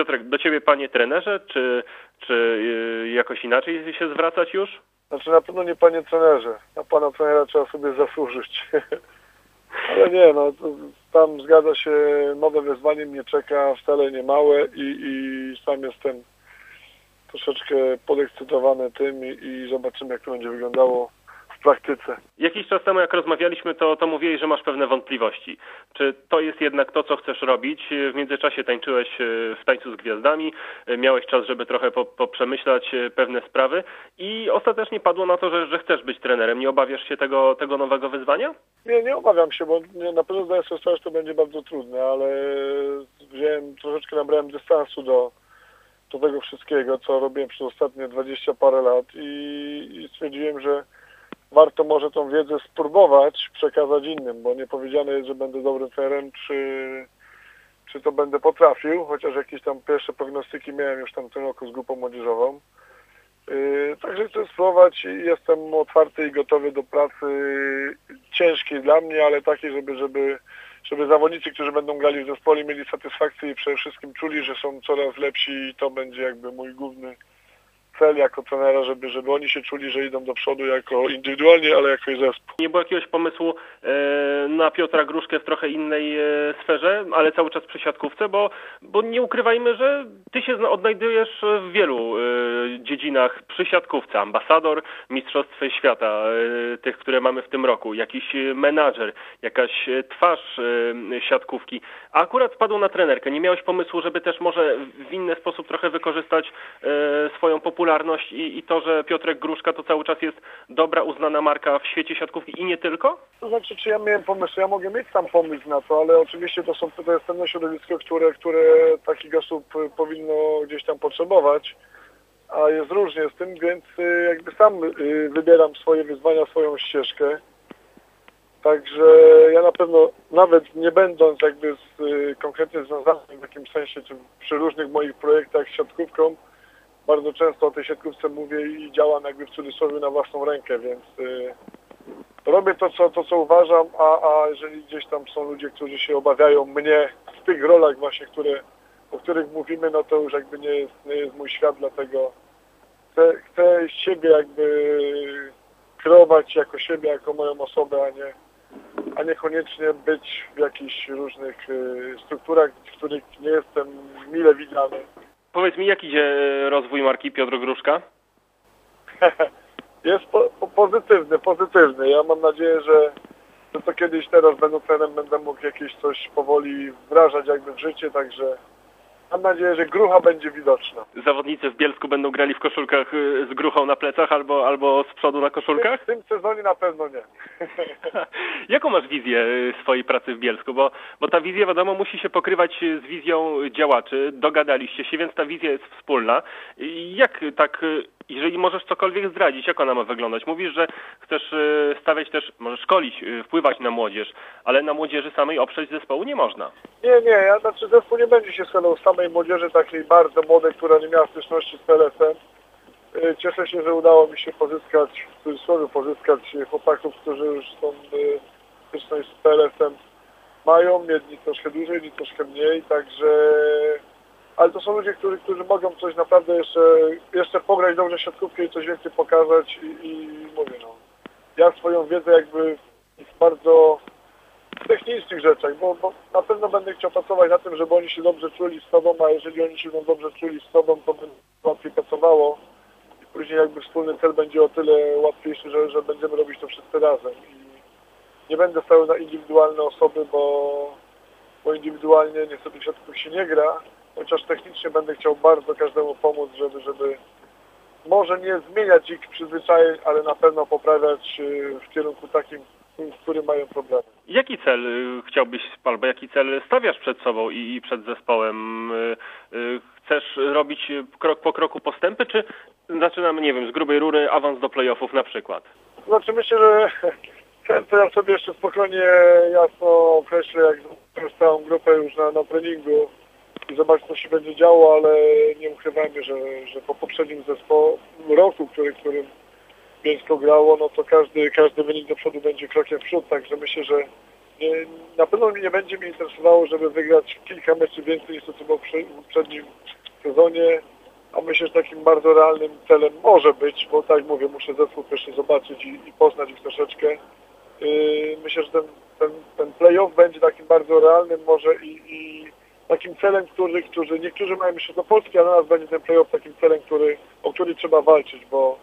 Piotrek, do ciebie panie trenerze, czy, czy y, jakoś inaczej się zwracać już? Znaczy na pewno nie panie trenerze. Na pana trenera trzeba sobie zasłużyć. Ale nie, no tam zgadza się, nowe wyzwanie mnie czeka, wcale nie małe i, i sam jestem troszeczkę podekscytowany tym i, i zobaczymy jak to będzie wyglądało w praktyce. Jakiś czas temu, jak rozmawialiśmy, to, to mówiłeś, że masz pewne wątpliwości. Czy to jest jednak to, co chcesz robić? W międzyczasie tańczyłeś e, w tańcu z gwiazdami, e, miałeś czas, żeby trochę po, poprzemyślać e, pewne sprawy i ostatecznie padło na to, że, że chcesz być trenerem. Nie obawiasz się tego, tego nowego wyzwania? Nie, nie obawiam się, bo na pewno zdaję sobie sprawę, że to będzie bardzo trudne, ale wziąłem, troszeczkę nabrałem dystansu do, do tego wszystkiego, co robiłem przez ostatnie 20 parę lat i, i stwierdziłem, że warto może tą wiedzę spróbować przekazać innym, bo nie powiedziane jest, że będę dobrym trenerem, czy, czy to będę potrafił, chociaż jakieś tam pierwsze prognostyki miałem już tam tym roku z grupą młodzieżową. Yy, także chcę spróbować i jestem otwarty i gotowy do pracy ciężkiej dla mnie, ale takiej, żeby, żeby, żeby zawodnicy, którzy będą grali w zespole mieli satysfakcję i przede wszystkim czuli, że są coraz lepsi i to będzie jakby mój główny cel jako trenera, żeby, żeby oni się czuli, że idą do przodu jako indywidualnie, ale jako zespół. Nie było jakiegoś pomysłu e, na Piotra Gruszkę w trochę innej e, sferze, ale cały czas przy siatkówce, bo, bo nie ukrywajmy, że ty się odnajdujesz w wielu e, dziedzinach przy siatkówce. Ambasador Mistrzostw Świata, e, tych, które mamy w tym roku, jakiś menadżer, jakaś e, twarz e, siatkówki. A akurat spadł na trenerkę. Nie miałeś pomysłu, żeby też może w inny sposób trochę wykorzystać swoją popularność i, i to, że Piotrek Gruszka to cały czas jest dobra, uznana marka w świecie siatkówki i nie tylko? To znaczy, czy ja miałem pomysł? Ja mogę mieć tam pomysł na to, ale oczywiście to, są, to jest pewne środowisko, które, które takich osób y, powinno gdzieś tam potrzebować, a jest różnie z tym, więc y, jakby sam y, wybieram swoje wyzwania, swoją ścieżkę. Także ja na pewno, nawet nie będąc jakby z, konkretnie związanym w jakimś sensie, czy przy różnych moich projektach z siatkówką, bardzo często o tej siatkówce mówię i działam jakby w cudzysłowie na własną rękę, więc y, robię to co, to, co uważam, a, a jeżeli gdzieś tam są ludzie, którzy się obawiają mnie w tych rolach właśnie, które, o których mówimy, no to już jakby nie jest, nie jest mój świat, dlatego chcę, chcę siebie jakby kreować jako siebie, jako moją osobę, a nie, a niekoniecznie być w jakichś różnych y, strukturach, w których nie jestem mile widziany. Powiedz mi, jak idzie e, rozwój marki Piotr Gruszka? jest po, po, pozytywny, pozytywny. Ja mam nadzieję, że, to kiedyś teraz będą trenerem, będę mógł jakieś coś powoli wdrażać jakby w życie, także mam nadzieję, że grucha będzie widoczna. Zawodnicy w Bielsku będą grali w koszulkach y, z gruchą na plecach albo, albo z przodu na koszulkach? W tym sezonie na pewno nie. Jaką masz wizję y, swojej pracy w Bielsku? Bo, bo ta wizja, wiadomo, musi się pokrywać y, z wizją działaczy. Dogadaliście się, więc ta wizja jest wspólna. Jak tak, jeżeli możesz cokolwiek zdradzić, jak ona ma wyglądać? Mówisz, że chcesz y, stawiać też, może szkolić, y, wpływać na młodzież, ale na młodzieży samej oprzeć zespołu nie można. Nie, nie, ja, znaczy zespół nie będzie się składał samej młodzieży takiej bardzo młodej, która nie miała styczności z PLS-em. Y, Cieszę się, że udało mi się pozyskać, w cudzysłowie pozyskać chłopaków, którzy już są styczność z PLS-em mają, jedni troszkę dłużej, jedni troszkę mniej, także ale to są ludzie, którzy, którzy mogą coś naprawdę jeszcze, jeszcze pograć dobrze siatkówkę i coś więcej pokazać i, i mówię no, ja swoją wiedzę jakby w bardzo technicznych rzeczach, bo, bo na pewno będę chciał pracować na tym, żeby oni się dobrze czuli z sobą, a jeżeli oni się będą dobrze czuli z sobą, to będzie łatwiej pracowało i później jakby wspólny cel będzie o tyle łatwiejszy, że, że będziemy robić to wszyscy razem. I nie będę stały na indywidualne osoby, bo, bo indywidualnie niestety w siatkówce się nie gra, chociaż technicznie będę chciał bardzo każdemu pomóc, żeby, żeby może nie zmieniać ich przyzwyczajeń, ale na pewno poprawiać y, w kierunku takim, w którym mają problemy. Jaki cel y, chciałbyś, albo jaki cel stawiasz przed sobą i, i przed zespołem? Y, Chcesz robić krok po kroku postępy, czy zaczynamy, nie wiem, z grubej rury awans do playoffów na przykład? Znaczy myślę, że ten to ja sobie jeszcze spokojnie jasno określę, jak całą grupę już na, na treningu i zobaczę co się będzie działo, ale nie ukrywajmy, że, że po poprzednim zespołu roku, który, którym Bielsko grało, no to każdy, każdy wynik do przodu będzie krokiem w przód, także myślę, że Nie, na pewno nie będzie mnie interesowało, żeby wygrać kilka meczy więcej niż to, co było w prze- w poprzednim sezonie, a myślę, że takim bardzo realnym celem może być, bo tak mówię, muszę zespół jeszcze zobaczyć i, i poznać ich troszeczkę. Yy, myślę, że ten, ten, ten playoff będzie takim bardzo realnym może i, i takim celem, który, który niektórzy mają Mistrzostwo Polski, a dla nas będzie ten playoff takim celem, który, o który trzeba walczyć, bo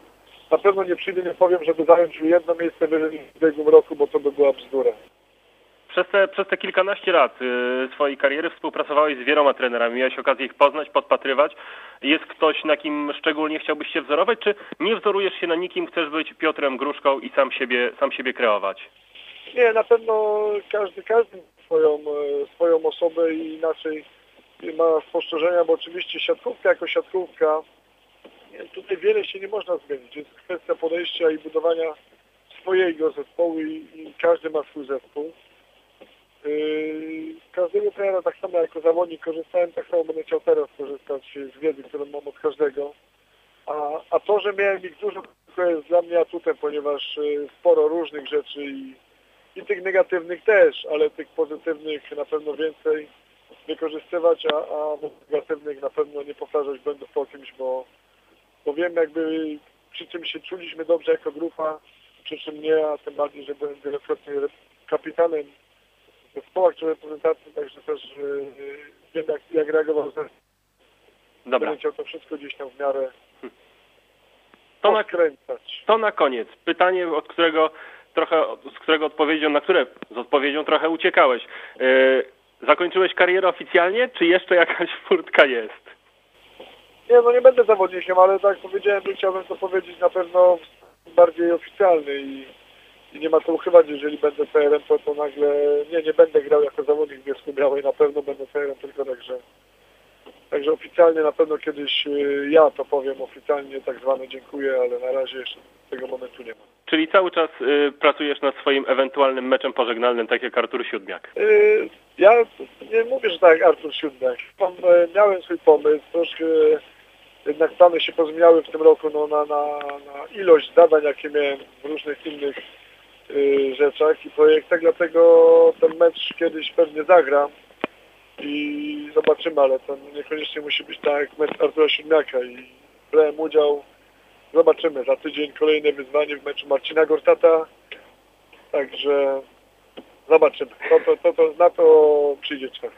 na pewno nie przyjdę, nie powiem, żeby zająć jedno miejsce w ubiegłym roku, bo to by była bzdura. Przez te, przez te kilkanaście lat y, swojej kariery współpracowałeś z wieloma trenerami, miałeś okazję ich poznać, podpatrywać. Jest ktoś, na kim szczególnie chciałbyś się wzorować, czy nie wzorujesz się na nikim, chcesz być Piotrem Gruszką i sam siebie, sam siebie kreować? Nie, na pewno każdy, każdy swoją, e, swoją osobę i inaczej ma spostrzeżenia, bo oczywiście siatkówka jako siatkówka, tutaj wiele się nie można zmienić. Jest kwestia podejścia i budowania swojego zespołu i, i każdy ma swój zespół. Yy, każdego trenera tak samo jako zawodnik korzystałem, tak samo będę chciał teraz korzystać z wiedzy, którą mam od każdego. A, a to, że miałem ich dużo, to jest dla mnie atutem, ponieważ y, sporo różnych rzeczy i, i tych negatywnych też, ale tych pozytywnych na pewno więcej wykorzystywać, a, a negatywnych na pewno nie powtarzać błędów po kimś, bo, bo wiem jakby przy czym się czuliśmy dobrze jako grupa, przy czym nie, a tym bardziej, że byłem wielokrotnie kapitanem zespołach czy reprezentacji, także też yy, wiem jak, jak reagował zespół. Dobra, Będę chciał to wszystko gdzieś tam w miarę to na, to na koniec. Pytanie, od którego trochę, z którego odpowiedzią, na które z odpowiedzią trochę uciekałeś. Y, zakończyłeś karierę oficjalnie, czy jeszcze jakaś furtka jest? Nie, no nie będę zawodnikiem, ale tak powiedziałem, że chciałbym to powiedzieć na pewno bardziej oficjalny i, i nie ma co ukrywać, jeżeli będę PR-em, to, to nagle nie, nie będę grał jako zawodnik w Bielsku Białej, na pewno będę PR-em tylko także także oficjalnie na pewno kiedyś y, ja to powiem oficjalnie tak zwane dziękuję, ale na razie jeszcze tego momentu nie ma. Czyli cały czas y, pracujesz nad swoim ewentualnym meczem pożegnalnym, tak jak Artur Siódmiak. Yy, Ja nie mówię, że tak Artur Siódmek. Tam, e, miałem swój pomysł, troszkę jednak plany się pozmieniały w tym roku no, na, na, na ilość zadań, jakie miałem w różnych innych y, rzeczach i projektach, dlatego ten mecz kiedyś pewnie zagram i zobaczymy, ale to niekoniecznie musi być tak jak mecz Artura Siódmiaka i brałem udział, zobaczymy, za tydzień kolejne wyzwanie w meczu Marcina Gortata, także zobaczymy, to, to, to, to, na to przyjdzie czas.